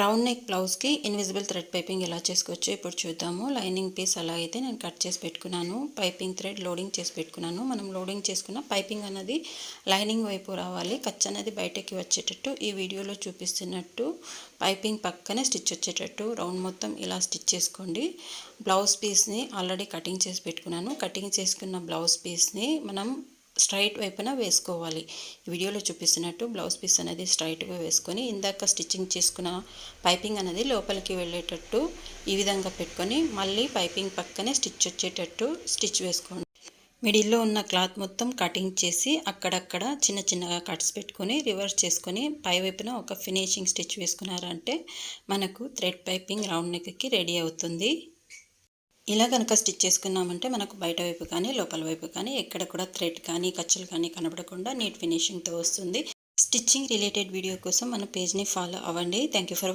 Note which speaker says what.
Speaker 1: Round neck బ్లౌజ్కి invisible thread piping ఎలా చేసుకోవచ్చు ఇప్పుడు చూద్దాము. లైనింగ్ పీస్ అలా అయితే నేను కట్ చేసి పెట్టుకున్నాను. పైపింగ్ థ్రెడ్ లోడింగ్ చేసి పెట్టుకున్నాను. మనం లోడింగ్ చేసుకున్న పైపింగ్ అనేది లైనింగ్ వైపు రావాలి. ఖర్చు అనేది బయటకి వచ్చేటట్టు ఈ వీడియోలో చూపిస్తున్నట్టు పైపింగ్ పక్కనే స్టిచ్ వచ్చేటట్టు రౌండ్ మొత్తం ఇలా స్టిచ్ చేసుకోండి. బ్లౌజ్ పీస్ని ఆల్రెడీ కటింగ్ చేసి పెట్టుకున్నాను. కటింగ్ చేసుకున్న బ్లౌజ్ పీస్ని మనం స్ట్రైట్ వైపున వేసుకోవాలి. వీడియోలో చూపిస్తున్నట్టు బ్లౌజ్ పీస్ అనేది స్ట్రైట్గా వేసుకొని ఇందాక స్టిచ్చింగ్ చేసుకున్న పైపింగ్ అనేది లోపలికి వెళ్ళేటట్టు ఈ విధంగా పెట్టుకొని మళ్ళీ పైపింగ్ పక్కనే స్టిచ్ వచ్చేటట్టు స్టిచ్ వేసుకోండి. మిడిల్లో ఉన్న క్లాత్ మొత్తం కటింగ్ చేసి అక్కడక్కడ చిన్న చిన్నగా కట్స్ పెట్టుకొని రివర్స్ చేసుకొని పై వైపున ఒక ఫినిషింగ్ స్టిచ్ వేసుకున్నారంటే మనకు థ్రెడ్ పైపింగ్ రౌండ్ నెక్కి రెడీ అవుతుంది. ఇలా కనుక స్టిచ్ చేసుకున్నామంటే మనకు బయట వైపు కానీ లోపల వైపు కానీ ఎక్కడ కూడా థ్రెడ్ కానీ ఖర్చులు కానీ కనబడకుండా నీట్ ఫినిషింగ్తో వస్తుంది. స్టిచ్చింగ్ రిలేటెడ్ వీడియో కోసం మన పేజ్ని ఫాలో అవ్వండి. Thank you for watching